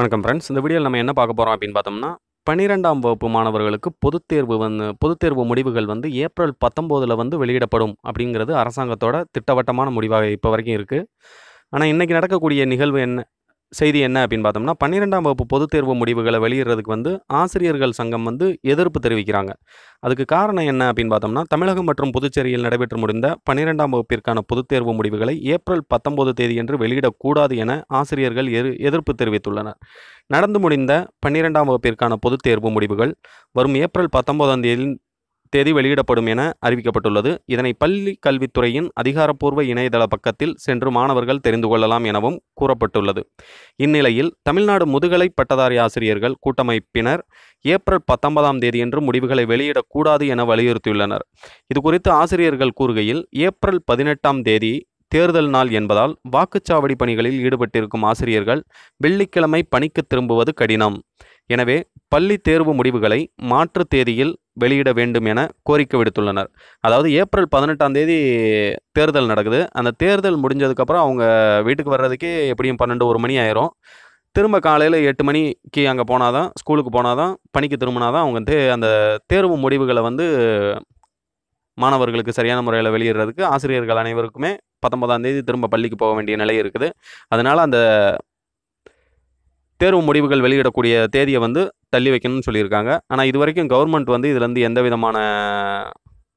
வணக்கம் ஃப்ரெண்ட்ஸ் இந்த வீடியோவில் நம்ம என்ன பார்க்க போகிறோம் அப்படின்னு பார்த்தோம்னா பன்னிரெண்டாம் வகுப்பு மாணவர்களுக்கு பொதுத்தேர்வு வந்து பொதுத் தேர்வு முடிவுகள் வந்து ஏப்ரல் பத்தொம்போதில் வந்து வெளியிடப்படும் அப்படிங்கிறது அரசாங்கத்தோட திட்டவட்டமான முடிவாக இப்போ வரைக்கும் இருக்குது ஆனால் இன்றைக்கி நடக்கக்கூடிய நிகழ்வு என்ன? செய்தி என்ன அப்படின்னு பார்த்தோம்னா பன்னிரெண்டாம் வகுப்பு பொதுத் தேர்வு முடிவுகளை வெளியிடுறதுக்கு வந்து ஆசிரியர்கள் சங்கம் வந்து எதிர்ப்பு தெரிவிக்கிறாங்க. அதுக்கு காரணம் என்ன அப்படின்னு பார்த்தோம்னா தமிழகம் மற்றும் புதுச்சேரியில் நடைபெற்று முடிந்த பன்னிரெண்டாம் வகுப்பிற்கான பொதுத் தேர்வு முடிவுகளை ஏப்ரல் பத்தொன்பது தேதியன்று வெளியிடக்கூடாது என ஆசிரியர்கள் எதிர்ப்பு தெரிவித்துள்ளனர். நடந்து முடிந்த பன்னிரெண்டாம் வகுப்பிற்கான பொதுத் தேர்வு முடிவுகள் வரும் ஏப்ரல் பத்தொன்பதாம் தேதி தேதி வெளியிடப்படும் என அறிவிக்கப்பட்டுள்ளது. இதனை பள்ளி கல்வித்துறையின் அதிகாரப்பூர்வ இணையதள பக்கத்தில் சென்று மாணவர்கள் தெரிந்து கொள்ளலாம் எனவும் கூறப்பட்டுள்ளது. இந்நிலையில் தமிழ்நாடு முதுகலை பட்டதாரி ஆசிரியர்கள் கூட்டமைப்பினர் ஏப்ரல் பத்தொன்பதாம் தேதியன்று முடிவுகளை வெளியிடக்கூடாது என வலியுறுத்தியுள்ளனர். இது குறித்து ஆசிரியர்கள் கூறுகையில் ஏப்ரல் பதினெட்டாம் தேதி தேர்தல் நாள் என்பதால் வாக்குச்சாவடி பணிகளில் ஈடுபட்டிருக்கும் ஆசிரியர்கள் வெள்ளிக்கிழமை பணிக்கு திரும்புவது கடினம். எனவே பள்ளி தேர்வு முடிவுகளை மாற்று தேதியில் வெளியிட வேண்டும் என கோரிக்கை விடுத்துள்ளனர். அதாவது ஏப்ரல் பதினெட்டாம் தேதி தேர்தல் நடக்குது. அந்த தேர்தல் முடிஞ்சதுக்கப்புறம் அவங்க வீட்டுக்கு வர்றதுக்கே எப்படியும் பன்னெண்டு ஒரு மணி ஆயிரும். திரும்ப காலையில் எட்டு மணிக்கு அங்கே போனால் தான் ஸ்கூலுக்கு போனால் தான் பணிக்கு திரும்பினா தான் அவங்க வந்து அந்த தேர்வு முடிவுகளை வந்து மாணவர்களுக்கு சரியான முறையில் வெளியிடுறதுக்கு ஆசிரியர்கள் அனைவருக்குமே பத்தொன்பதாம் தேதி திரும்ப பள்ளிக்கு போக வேண்டிய நிலை இருக்குது. அதனால் அந்த தேர்வு முடிவுகள் வெளியிடக்கூடிய தேதியை வந்து தள்ளி வைக்கணும்னு சொல்லியிருக்காங்க. ஆனால் இது வரைக்கும் கவர்மெண்ட் வந்து இதுலேருந்து எந்த விதமான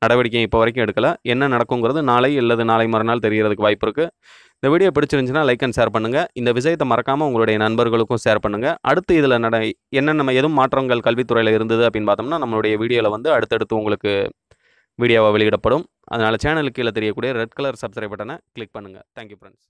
நடவடிக்கையும் இப்போ வரைக்கும் எடுக்கலை. என்ன நடக்குங்கிறது நாளை அல்லது நாளை மறுநாள் தெரியறதுக்கு வாய்ப்பு இருக்குது இந்த வீடியோ பிடிச்சிருந்துச்சுன்னா லைக் அண்ட் ஷேர் பண்ணுங்கள் இந்த விஷயத்தை மறக்காமல் உங்களுடைய நண்பர்களுக்கும் ஷேர் பண்ணுங்கள் அடுத்து இதில் நட என்னென்ன எதுவும் மாற்றங்கள் கல்வித்துறையில் இருந்தது அப்படின்னு பார்த்தோம்னா நம்மளுடைய வீடியோவில் வந்து அடுத்தடுத்து உங்களுக்கு வீடியோவை வெளியிடப்படும். அதனால் சேனலுக்கு கீழே தெரியக்கூடிய ரெட் கலர் சப்ஸ்கிரைப் பட்டனை கிளிக் பண்ணுங்கள் தேங்க்யூ ஃப்ரெண்ட்ஸ்